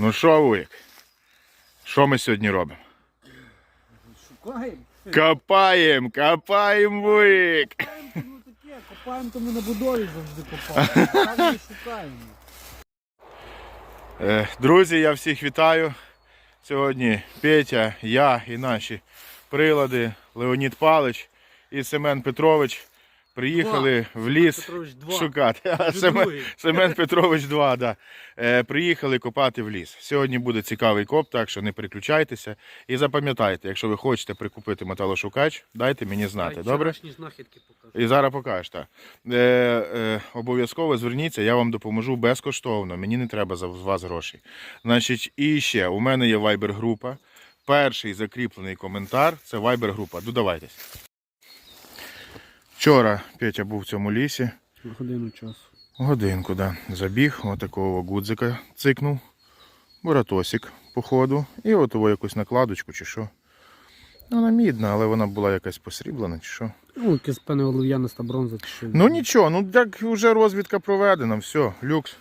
Ну що, Вуйк? Що ми сьогодні робимо? Шукаємо. Копаємо, копаємо, Вуйк! Ну таке, копаємо, то ми на будові завжди копаємо. Там ми шукаємо. Е, Друзі, я всіх вітаю. Сьогодні Петя, я і наші прилади Леонід Палич і Семен Петрович приїхали в ліс Петрович, два. шукати. А, Семен. Семен Петрович 2, да. Е, приїхали копати в ліс. Сьогодні буде цікавий коп, так що не переключайтеся. І запам'ятайте, якщо ви хочете прикупити металошукач, дайте мені знати. Ай, Добре? знахідки покажу. І зараз покажеш, так. Е, е, обов'язково зверніться, я вам допоможу безкоштовно. Мені не треба за з вас грошей. Значить, і ще у мене є вайбер-група. Перший закріплений коментар це вайбер-група. Додавайтесь. Вчора Петя був в цьому лісі. Годину часу. Годинку, да. Забіг, отакого гудзика цикнув. Буратосик, походу. І от його якусь накладочку чи що. Вона мідна, але вона була якась посріблена чи що. Ну, якась певне олов'яниста бронза чи що. Ну нічого, ну так вже розвідка проведена, все, люкс.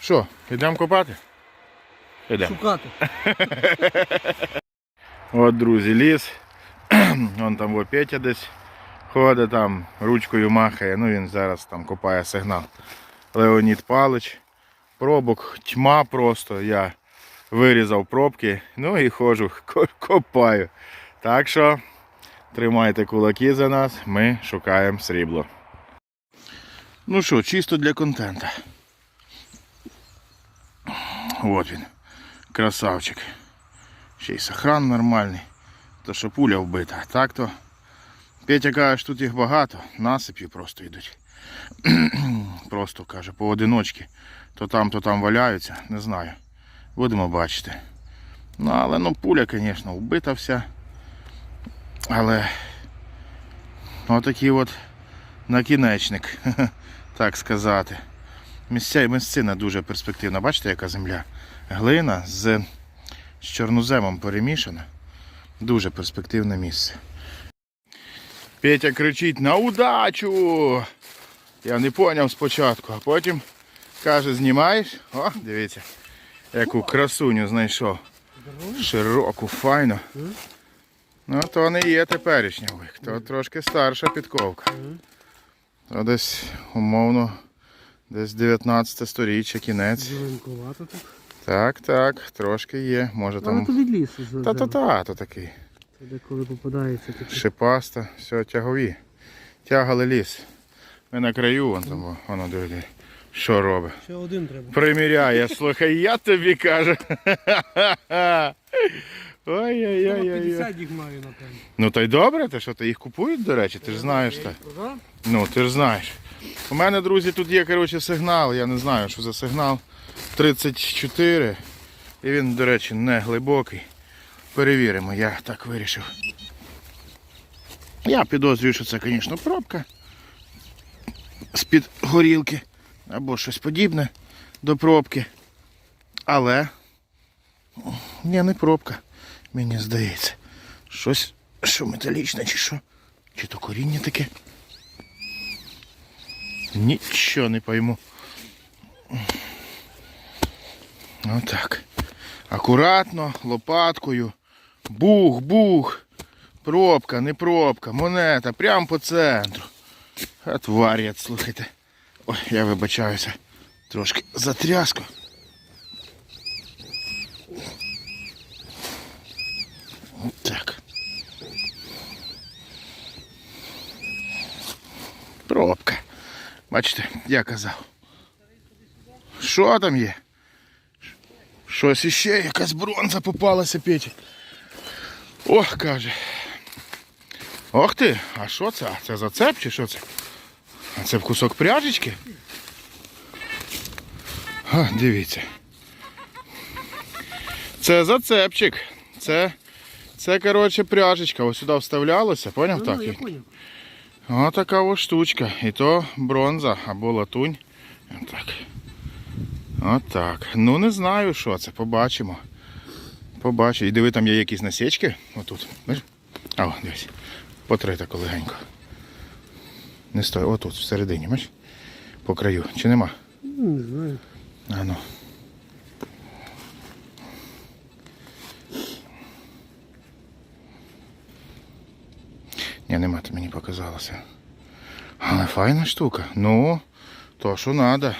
Що, йдемо копати? Йдемо. Шукати. От, друзі, ліс. Вон там Петя десь ходить там, ручкою махає, ну він зараз там копає сигнал. Леонід Палич. Пробок тьма просто. Я вирізав пробки, ну і ходжу, копаю. Так що тримайте кулаки за нас, ми шукаємо срібло. Ну що, чисто для контента. От він. Красавчик. Ще й сохран нормальний. То що пуля вбита. Так то. Петя каже, тут їх багато, насипі просто йдуть. просто каже, поодиночки. То там, то там валяються, не знаю. Будемо бачити. Ну, але ну пуля, звісно, вбита вся. Але отакий от накінечник, так сказати. Місця, місцина дуже перспективна. Бачите, яка земля? Глина з, з чорноземом перемішана. Дуже перспективне місце. Петя кричить на удачу! Я не поняв спочатку, а потім каже, знімаєш? О, дивіться, яку красуню знайшов. Широку, файну. Ну, то не є теперішня то трошки старша підковка. То десь, умовно, десь 19 сторіччя, кінець. Так, так, трошки є. Може там. Та-та-та, то такий. Це де коли попадається такі. Шипаста, все, тягові. Тягали ліс. Ми на краю, вон там, воно диви, що робить. Ще один треба. Приміряє, слухай, я тобі кажу. Ой-ой-ой. 50 їх маю, напевно. Ну та й добре, те, що ти їх купують, до речі, ти ж знаєш так. Ну, ти ж знаєш. У мене, друзі, тут є коротше, сигнал, я не знаю, що за сигнал. 34. І він, до речі, не глибокий. Перевіримо, я так вирішив. Я підозрюю, що це, звісно, пробка з-під горілки або щось подібне до пробки. Але ні, не пробка, мені здається. Щось, що металічне чи що? Чи то коріння таке? Нічого не пойму. Отак. Акуратно, лопаткою. Бух, бух. Пробка, не пробка, монета, прямо по центру. А слухайте. Ой, я вибачаюся. Трошки затряско. Так. Пробка. Бачите, я казав. Що там є? Щось іще, якась бронза попалася Петі. Ох, каже. Ох ти, а що це? А це зацеп чи що це? А це кусок пряжечки? А, дивіться. Це зацепчик. Це, це коротше, пряжечка. Ось сюди вставлялося, поняв Ну, так? ну, я поняв. Ось така ось штучка. І то бронза або латунь. Отак. Отак. Ну не знаю, що це. Побачимо побачив. І диви, там є якісь насічки. Отут. Бачиш? А, дивись. так легенько. Не стой. Отут, всередині, бачиш? По краю. Чи нема? Ну, не знаю. А ну. Ні, нема, то мені показалося. Але файна штука. Ну, то що треба.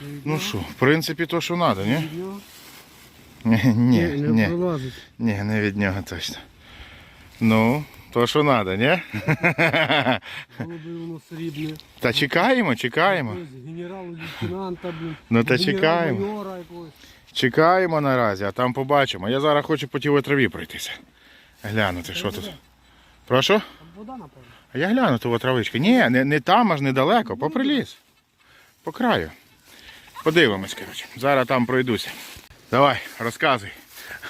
Ну, ну що, в принципі, то що треба, ні? Ну, ні, ні, не пролазить. ні, не від нього точно. Ну, то, що треба, ні? Голуби воно срібне. Та чекаємо, чекаємо. Генерал-лейтенанта, блін. Ну та чекаємо. Якогось. Чекаємо наразі, а там побачимо. Я зараз хочу по тій траві пройтися. Глянути, що тут. Прошу? Там вода, напевно. А я гляну ту травичку. Ні, не, не там, аж недалеко, попри ліс. По краю. Подивимось, коротше. Зараз там пройдуся. Давай, розказуй.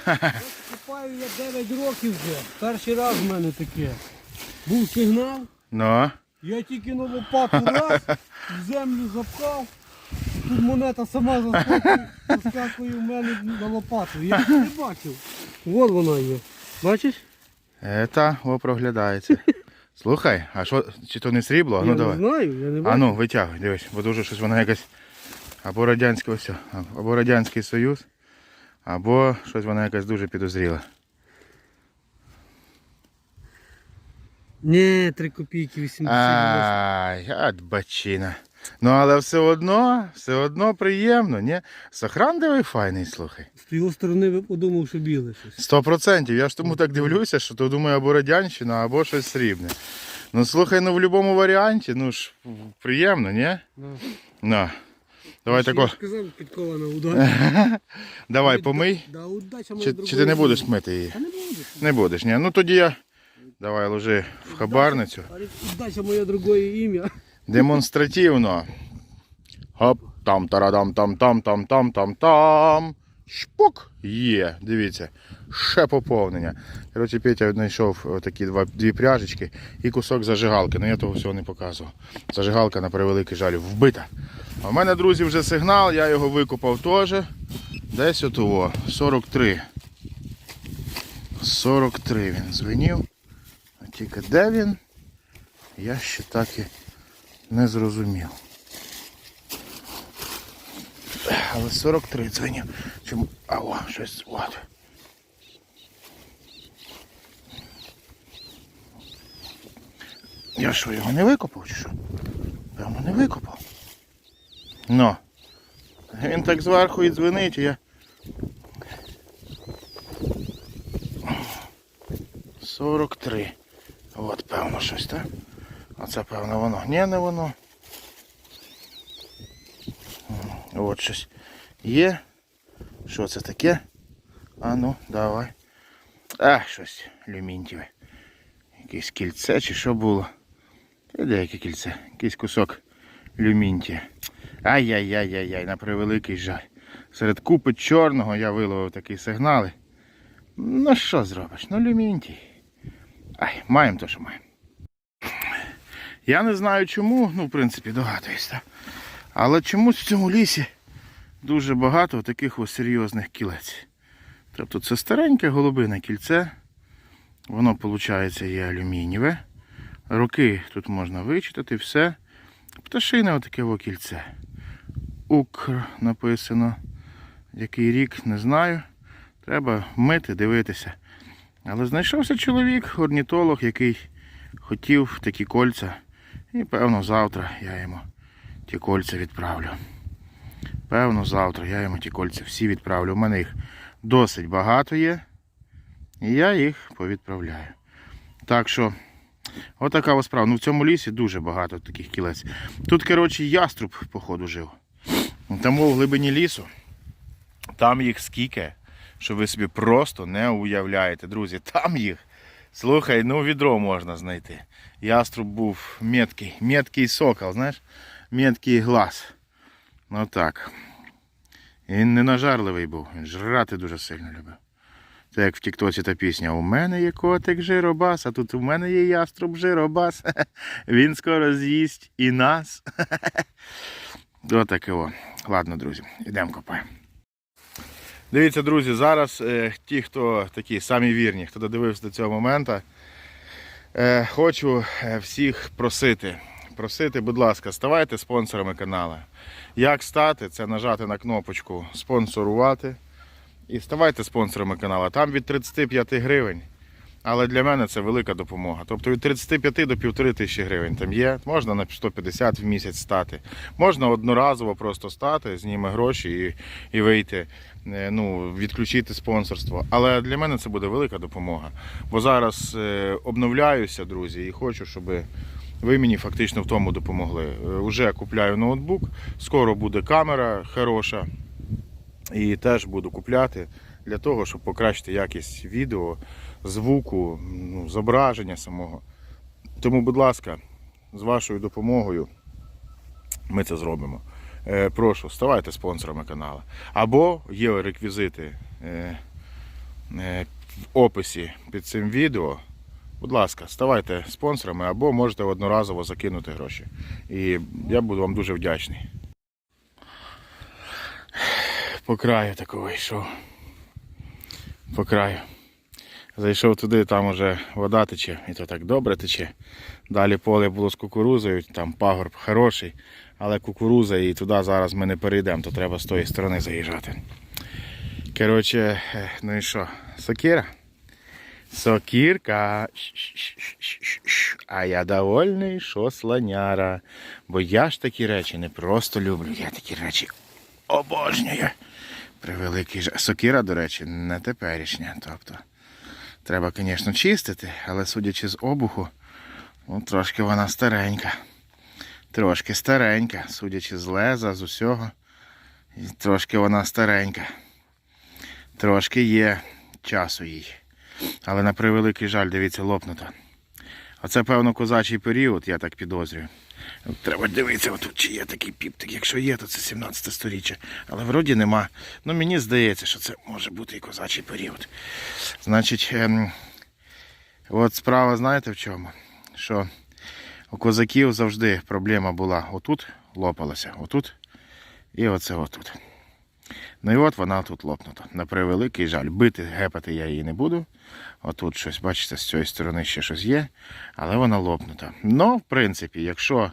Купаю я 9 років вже. Перший раз в мене таке. Був сигнал, Ну, я тільки на лопату раз, в землю запхав. Тут монета сама заскакує, заскакує в мене на лопату. Я її не бачив. От вона є. Бачиш? Ета, о, проглядається. Слухай, а що, чи то не срібло? Ну я давай. не знаю, я не А ну, витягуй, дивись, бо дуже щось воно якось. Або радянське ось, або Радянський Союз, або щось воно якось дуже підозріле. Ні, 3 копійки 80. Ай, от бачина. Ну але все одно, все одно приємно, ні? Сохран диви файний, слухай. З його сторони би подумав, що біле щось. Сто процентів. Я ж тому так дивлюся, що то думаю або радянщина, або щось срібне. Ну слухай, ну в будь-якому варіанті, ну ж приємно, ні? На. Давай тако. Давай помий. Да, удача моя Чи, чи ти не будеш мити її? Та не будеш, ні. Ну тоді я. Давай ложи в хабарницю. Удача моє другое ім'я. Демонстративно. Хоп, там тарадам там там там там там там. Шпук! Є, дивіться. Ще поповнення. Коротше, Петя знайшов такі два, дві пряжечки і кусок зажигалки. Ну я того всього не показував. Зажигалка, на превеликий жаль, вбита. А в мене, друзі, вже сигнал, я його викупав теж. Десь отого. 43. 43 він дзвенів. А тільки де він? Я ще так і не зрозумів. Але 43 дзвенів. Чому? А о, щось от. Я що, його не викопав чи що? Певно, не викопав. Ну. Він так зверху і дзвенить, і я. Сорок три. От, певно, щось, так? Оце певно воно. Ні, не воно. От щось є. Що це таке? А ну, давай. А, щось люмінтіве. Якесь кільце чи що було? Та деяке кільце. Якийсь кусок люмінтія. Ай-яй-яй-яй-яй, на превеликий жаль. Серед купи чорного я виловив такі сигнали. Ну що зробиш? Ну люмінтій. Ай, маємо то, що маємо. Я не знаю чому, ну, в принципі, догадуюсь, так. Але чомусь в цьому лісі дуже багато таких ось серйозних кілець. Тобто це стареньке голубине кільце. Воно, виходить, є алюмінієве. Роки тут можна вичитати, все. Пташине отаке кільце. Укр написано. Який рік, не знаю. Треба мити, дивитися. Але знайшовся чоловік, орнітолог, який хотів такі кольця. І певно завтра я йому ті кольця відправлю. Певно, завтра я йому ті кольця всі відправлю. У мене їх досить багато є. І я їх повідправляю. Так що, отака ось справа. Ну в цьому лісі дуже багато таких кілець. Тут, коротше, яструб, походу, жив. Тому в глибині лісу, там їх скільки, що ви собі просто не уявляєте, друзі. Там їх. Слухай, ну відро можна знайти. Яструб був меткий, меткий сокол, знаєш, меткий глаз. Ну так. Він не нажарливий був, він жрати дуже сильно любив. Це як в Тіктоці та пісня У мене є котик жиробас, а тут у мене є яструб жиробас. Він скоро з'їсть і нас. Отаке о. Ладно, друзі, йдемо копаємо. Дивіться, друзі, зараз е, ті, хто такі самі вірні, хто додивився до цього моменту, е, хочу е, всіх просити. Просити, будь ласка, ставайте спонсорами каналу. Як стати? Це нажати на кнопочку спонсорувати. І ставайте спонсорами каналу. Там від 35 гривень Але для мене це велика допомога. Тобто від 35 до 1,5 тисячі гривень там є. Можна на 150 в місяць стати. Можна одноразово просто стати, зніме гроші і, і вийти, е, ну, відключити спонсорство. Але для мене це буде велика допомога. Бо зараз е, обновляюся, друзі, і хочу, щоб ви мені фактично в тому допомогли. Е, Уже купляю ноутбук, скоро буде камера хороша. І теж буду купляти для того, щоб покращити якість відео, звуку, ну, зображення самого. Тому, будь ласка, з вашою допомогою ми це зробимо. Е, прошу, ставайте спонсорами каналу. Або є реквізити е, е, в описі під цим відео. Будь ласка, ставайте спонсорами або можете одноразово закинути гроші. І я буду вам дуже вдячний. По краю такого йшов. По краю. Зайшов туди, там уже вода тече, і то так добре тече. Далі поле було з кукурузою, там пагорб хороший, але кукуруза і туди зараз ми не перейдемо, то треба з тої сторони заїжджати. Коротше, е, ну і що, сокира? Сокірка. А я довольний, що слоняра. Бо я ж такі речі не просто люблю, я такі речі обожнюю. Превеликий жаль. Сокира, до речі, не теперішня. Тобто, треба, звісно, чистити, але судячи з обуху, ну, трошки вона старенька. Трошки старенька, судячи з леза, з усього. Трошки вона старенька. Трошки є часу їй. Але на превеликий жаль, дивіться, лопнута. Оце, певно, козачий період, я так підозрюю. Треба дивитися, отут, чи є такий піптик. Якщо є, то це 17 сторіччя. Але вроді нема. Ну мені здається, що це може бути і козачий період. Значить, ем, от справа, знаєте в чому? Що у козаків завжди проблема була отут лопалася, отут і оце отут. Ну і от вона тут лопнута. На превеликий жаль. Бити, гепати я її не буду. Отут щось, бачите, з цієї сторони ще щось є, але вона лопнута. Ну, в принципі, якщо,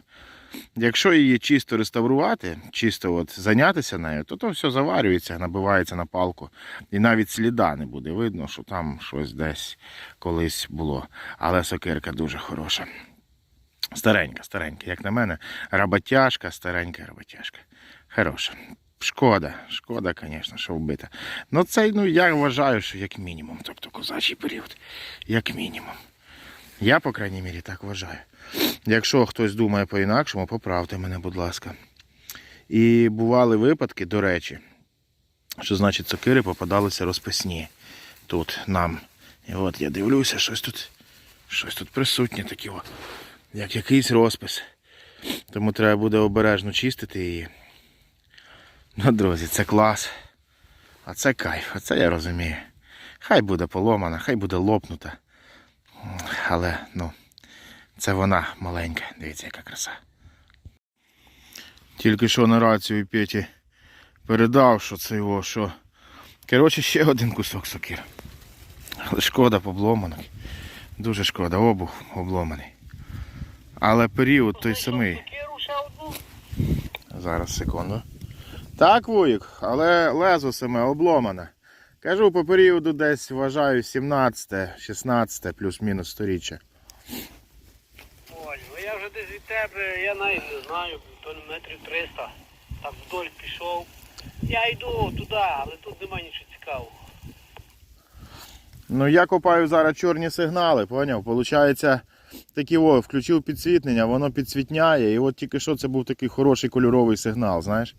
якщо її чисто реставрувати, чисто от зайнятися нею, то то все заварюється, набивається на палку. І навіть сліда не буде видно, що там щось десь колись було. Але сокирка дуже хороша. Старенька, старенька, як на мене, роботяжка, старенька роботяжка. Хороша. Шкода, шкода, звісно, що вбита. Ну це, ну я вважаю, що як мінімум, тобто козачий період, як мінімум. Я, по крайній мірі, так вважаю. Якщо хтось думає по-інакшому, поправте мене, будь ласка. І бували випадки, до речі, що значить сокири попадалися розписні тут нам. І от я дивлюся, щось тут, щось тут присутнє таке, як якийсь розпис. Тому треба буде обережно чистити її. Ну, друзі, це клас. А це кайф, а це я розумію. Хай буде поломана, хай буде лопнута. Але, ну, це вона маленька. Дивіться, яка краса. Тільки що на рацію Петі передав, що це його, що. Коротше, ще один кусок сокир. Але шкода побломаний. Дуже шкода, обух обломаний. Але період той самий. Зараз секунду. Так, Вуїк, але лезо саме обломане. Кажу, по періоду десь вважаю 17, 16 плюс-мінус сторіччя. Ой, ну я вже десь від тебе, я навіть не знаю, то метрів 300. Так вдоль пішов. Я йду туди, але тут немає нічого цікавого. Ну я копаю зараз чорні сигнали, поняв? Получається, такі о, включив підсвітнення, воно підсвітняє, і от тільки що це був такий хороший кольоровий сигнал, знаєш.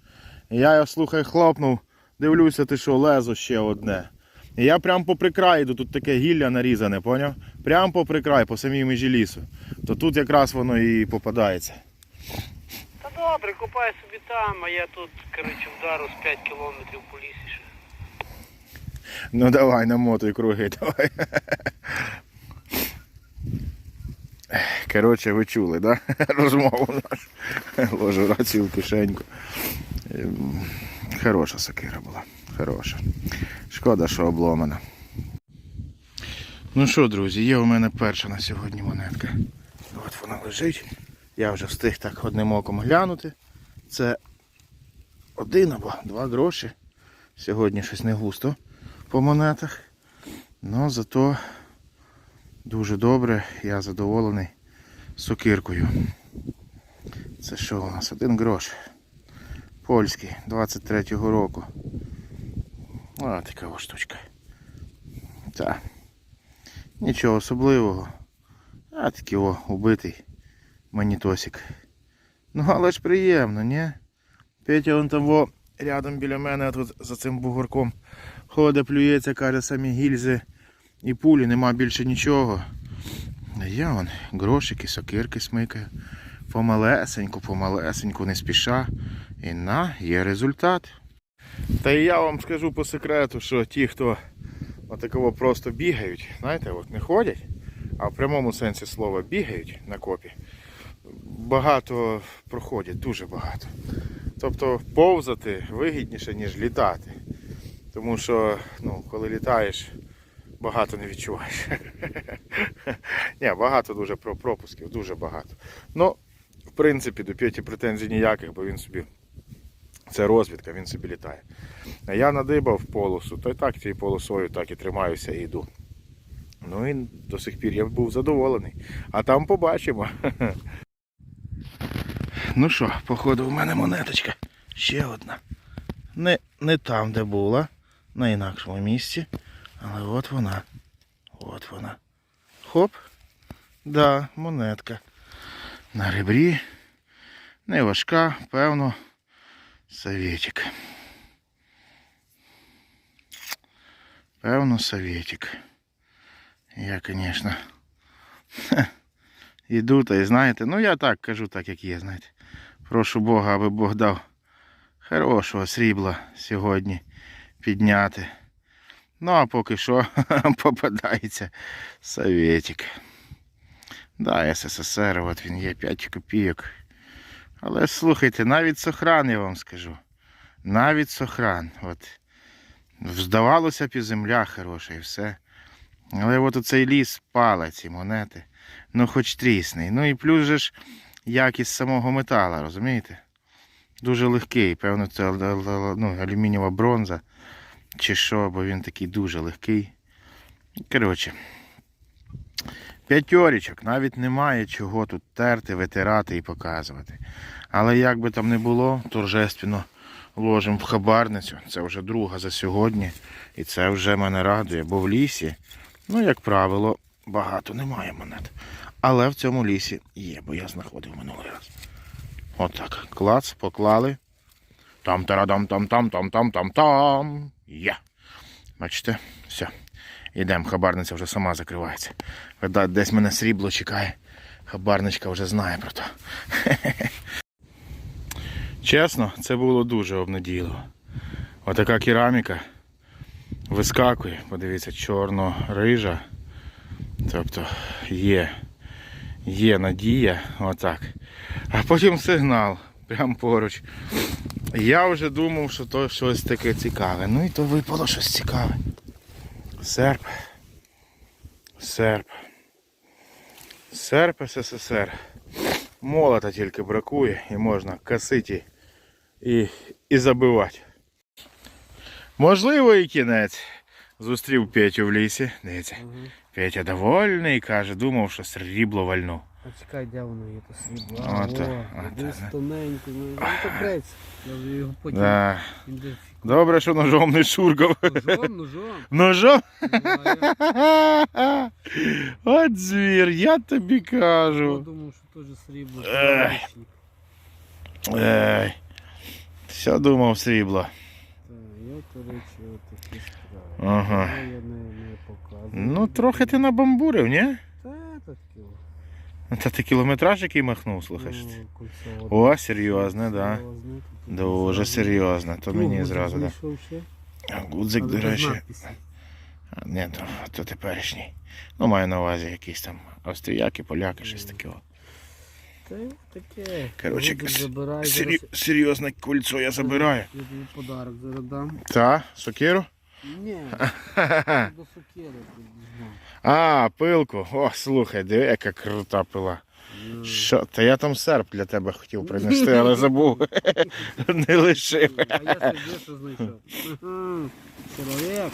Я його, слухай, хлопнув, дивлюся, ти що, лезо ще одне. І я прям попри край йду, тут таке гілля нарізане, поняв? Прям попри край, по самій межі лісу. То тут якраз воно і попадається. Та добре, копай собі там, а я тут, коротше, вдару з 5 кілометрів по лісі. ще. Ну давай, намотуй круги, давай. Коротше, ви чули, да? Розмову нашу. Ложу рацію в кишеньку. Ем, Хороша сокира була. Хороша. Шкода, що обломана. Ну що, друзі, є у мене перша на сьогодні монетка. От вона лежить. Я вже встиг так одним оком глянути. Це один або два гроші. Сьогодні щось не густо по монетах. Ну зато Дуже добре, я задоволений сокиркою. Це що у нас? Один грош. Польський, 23-го року. А, така ось штучка. Так. Нічого особливого. А такий о, убитий манітосик. Ну, але ж приємно, ні? Петя он там во, рядом біля мене тут за цим бугорком ходить, плюється, каже, самі гільзи і пулі, нема більше нічого. Я вон грошики, сокирки смикаю. Помалесеньку, помалесеньку, не спіша. І на, є результат. Та і я вам скажу по секрету, що ті, хто отакого просто бігають, знаєте, от не ходять, а в прямому сенсі слова бігають на копі, багато проходять, дуже багато. Тобто повзати вигідніше, ніж літати. Тому що ну, коли літаєш, багато не відчуваєш. Ні, багато дуже пропусків, дуже багато. Ну, принципі, до Петі претензій ніяких, бо він собі. Це розвідка, він собі літає. А я надибав полосу, то й так цією полосою так і тримаюся і йду. Ну і до сих пір я був задоволений. А там побачимо. Ну що, походу, в мене монеточка. Ще одна. Не, не там, де була, на інакшому місці. Але от вона. От вона. Хоп. Да, монетка. На ребрі. Не важка, певно. Советик. Певно, советик. Я, конечно, іду та й знаєте, ну я так кажу, так як є, знаєте. Прошу Бога, аби Бог дав хорошого срібла сьогодні підняти. Ну, а поки що попадається советик. Да, СССР, от він є 5 копійок. Але слухайте, навіть сохран, я вам скажу. Навіть сохран. От. Здавалося б, і земля хороша і все. Але от оцей ліс пале ці монети. Ну хоч трісний. Ну і плюс же ж якість самого метала, розумієте? Дуже легкий. Певно, це ну, алюмінієва бронза. Чи що, бо він такий дуже легкий. Коротше. П'ятьорічок, навіть немає чого тут терти, витирати і показувати. Але як би там не було, торжественно ложимо в хабарницю. Це вже друга за сьогодні. І це вже мене радує, бо в лісі, ну, як правило, багато немає монет. Але в цьому лісі є, бо я знаходив минулий раз. Отак. Клац, поклали. Там тарадам там там там там там там. Є. Бачите? Все. Йдемо, хабарниця вже сама закривається. Видать, десь мене срібло чекає. Хабарничка вже знає про то. Чесно, це було дуже обнадійливо. Отака кераміка вискакує, подивіться, чорно-рижа. Тобто є, є надія, отак. А потім сигнал, прямо поруч. Я вже думав, що то щось таке цікаве. Ну і то випало щось цікаве. Серп. Серп. Серп СССР. Молота тільки бракує і можна косити і, і забивати. Можливо, і кінець. Зустрів Петю в лісі. Дивіться. Петя довольний, каже, думав, що срібло вальну. А чекай, де воно є, то срібло. А, А, то- о, а, десь то, тоненько. Ну, ну, то брець. Я вже його потім Да. ідентифікую. Добре, що ножом не шуркав. Ножом, ножом. Ножом? Ну, а я От звір, я тобі кажу. подумав, що теж срібло. Ех. керамічне. Ей. Все думав срібло. Так, я, до речі, отакі справи. Ага. Ну, Я не, не показую. Ну, трохи ти набамбурив, ні? Та, таке. Та ти кілометраж який махнув, слухай. Ну, О, серйозне, да. Дуже серйозно, то мені зразу, да. А Гудзик, до речі. Ні, то, то теперішній. Ну, маю на увазі якісь там австріяки, поляки, щось таке. Та таке. Коротше, зараз Серйозне кольцо я забираю. Я тобі подарок зараз дам. Та, сокиру? Ні, до сокири. А, пилку. О, слухай, диви, яка крута пила. Ну, Що? Та я там серп для тебе хотів принести, але забув. Не лишив. А я собі що знайшов. Чоловік,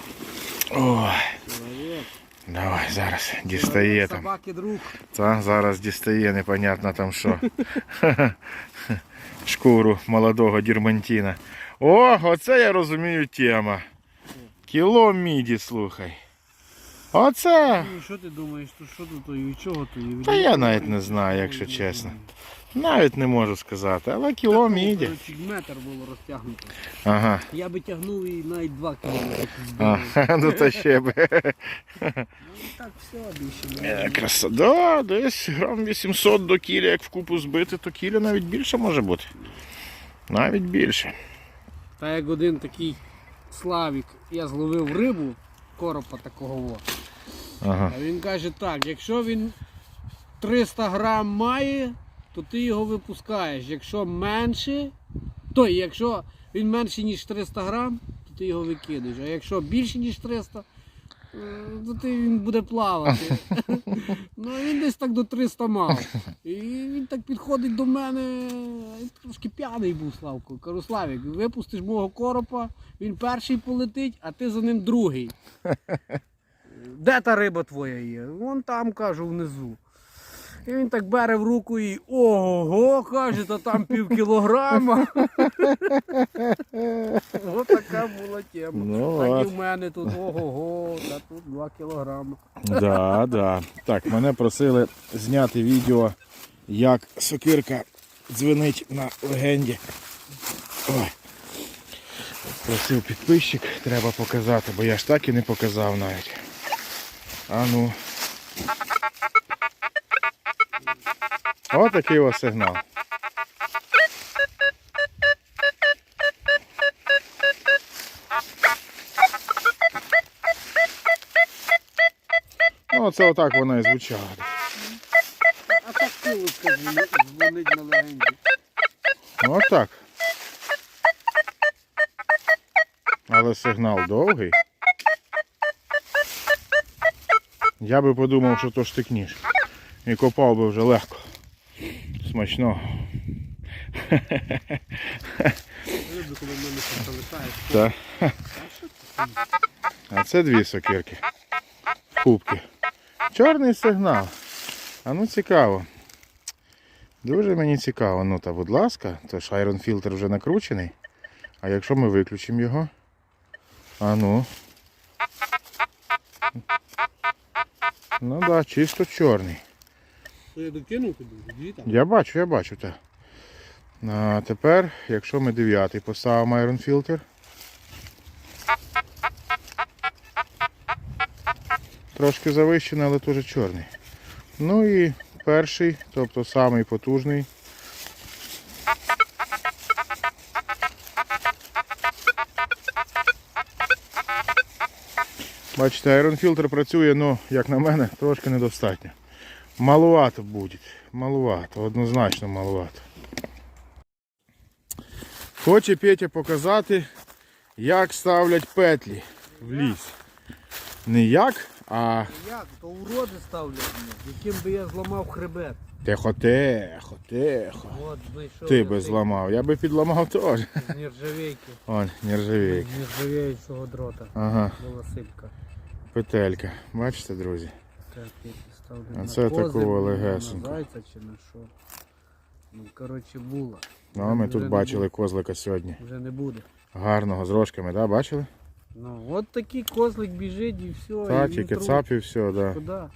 Ой, чоловік. Давай, зараз дістає там. Собаки друг. Та, зараз дістає, непонятно там що. Шкуру молодого дірмантіна. О, оце я розумію тема. Кіло міді, слухай. Оце. Ну, що ти думаєш, то що тут, то і від чого то? і від Та я навіть не знаю, якщо чесно. Навіть не можу сказати, але кіло міді. Метр було розтягнуто. Ага. Я би тягнув і навіть 2 кілометри. А, ну то ще би. Ну так все більше. Е. Краса, да, десь грам 800 до кіля, як в купу збити, то кіля навіть більше може бути. Навіть більше. Та як один такий Славік, я зловив рибу, коропа такого. Ага. А він каже так, якщо він 300 грам має, то ти його випускаєш. Якщо менше, то якщо він менше ніж 300 грам, то ти його викидаєш. А якщо більше ніж 300, е, то ти він буде плавати. ну він десь так до 300 мав. І він так підходить до мене, він трошки п'яний був Славко. Кажу, Славік, випустиш мого коропа, він перший полетить, а ти за ним другий. Де та риба твоя є? Вон там, кажу, внизу. І він так бере в руку і ого, каже, то там пів кілограма. Ось така була тема. Ну, так от. і в мене тут ого, та тут 2 кілограми. Да, да. Так, мене просили зняти відео, як сокирка дзвенить на легенді. Ой. Просив підписчик, треба показати, бо я ж так і не показав навіть. А ну. Отакий ось сигнал. Ну, оце отак вона і звучала. А так кілочка дзвонить на легенді. Ну, Отак. Але сигнал довгий. Я би подумав, що то штикніш. І копав би вже легко. Смачно. Люблю, коли мене щось А це? Дві сокирки. Кубки. Чорний сигнал. А ну цікаво. Дуже мені цікаво. Ну та будь ласка, то ж Iron фільтр вже накручений. А якщо ми виключимо його? А ну. Ну так, да, чисто чорний. Я докинув тобі. Я бачу, я бачу так. А тепер, якщо ми дев'ятий поставимо Iron фільтр. Трошки завищений, але теж чорний. Ну і перший, тобто самий потужний. Бачите, Iron працює, ну, як на мене, трошки недостатньо. Малувато буде. Малувато, однозначно малувато. Хоче Петя показати, як ставлять петлі в ліс. Не як, а Як? То уроди ставлять, яким би я зламав хребет. тихо, тихо, тихо. От би що. Ти я би зламав, я би підламав теж. З нержавейки. Вон, нержавійка. З нержавеючого дрота. Ага, Була сипка. Петелька. Бачите, друзі? Так, я А це такого легесенько. зайця чи на що. Ну, коротше, була. Ну, а ми тут бачили козлика сьогодні. Вже не буде. Гарного з рожками, да, бачили? Ну, от такий козлик біжить і все. Так, і тільки цап і все, да.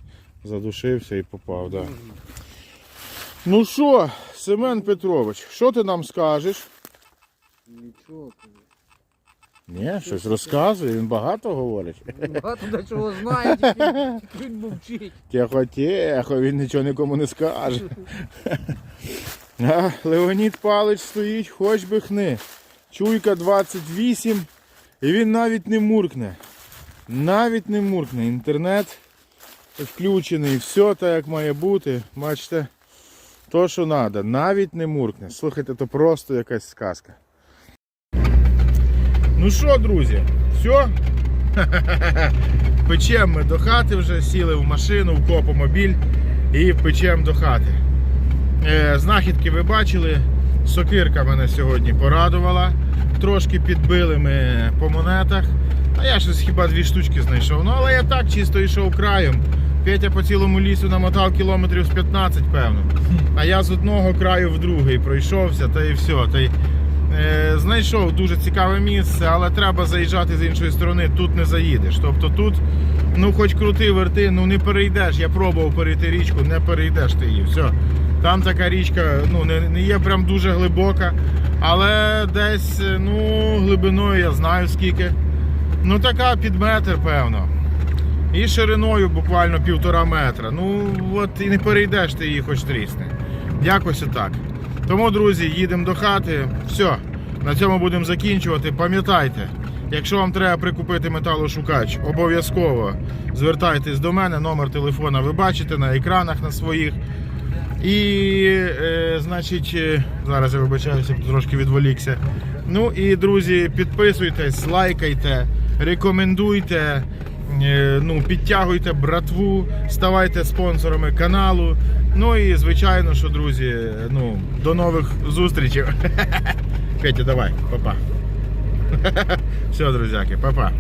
Задушився і попав, да. Ну що, Семен Петрович, що ти нам скажеш? Нічого. Ні, щось розказує, він багато говорить. Багато до чого знає, тільки він- тільки він мовчить. Тихо, тихо, він нічого нікому не скаже. А, Леонід Палич стоїть, хоч би хни. Чуйка 28, і він навіть не муркне. Навіть не муркне. Інтернет включений, все так як має бути. Бачите, то що треба, навіть не муркне. Слухайте, то просто якась сказка. Ну що, друзі, все? Печемо ми до хати вже, сіли в машину, в копомобіль і печемо до хати. Е, Знахідки ви бачили. Сокирка мене сьогодні порадувала. Трошки підбили ми по монетах. А я щось хіба дві штучки знайшов. Ну але я так чисто йшов краєм. Петя по цілому лісу намотав кілометрів з 15, певно. А я з одного краю в другий пройшовся, та і все. Та й, знайшов дуже цікаве місце, але треба заїжджати з іншої сторони, тут не заїдеш. Тобто тут, ну хоч крути, верти, ну не перейдеш. Я пробував перейти річку, не перейдеш ти її. Все. Там така річка ну, не, не є прям дуже глибока, але десь е, ну, глибиною я знаю скільки. Ну така під метр, певно. І шириною буквально півтора метра. Ну от і не перейдеш ти її хоч трісне. Якось отак. Тому, друзі, їдемо до хати. Все, на цьому будемо закінчувати. Пам'ятайте, якщо вам треба прикупити металошукач, обов'язково звертайтесь до мене. Номер телефона ви бачите на екранах на своїх. І, е, значить, е, зараз я вибачаюся, трошки відволікся. Ну і друзі, підписуйтесь, лайкайте, рекомендуйте, ну, підтягуйте братву, ставайте спонсорами каналу. Ну і звичайно, що друзі, е, ну, до нових зустрічей. Петя, давай, папа. Все, друзяки, папа.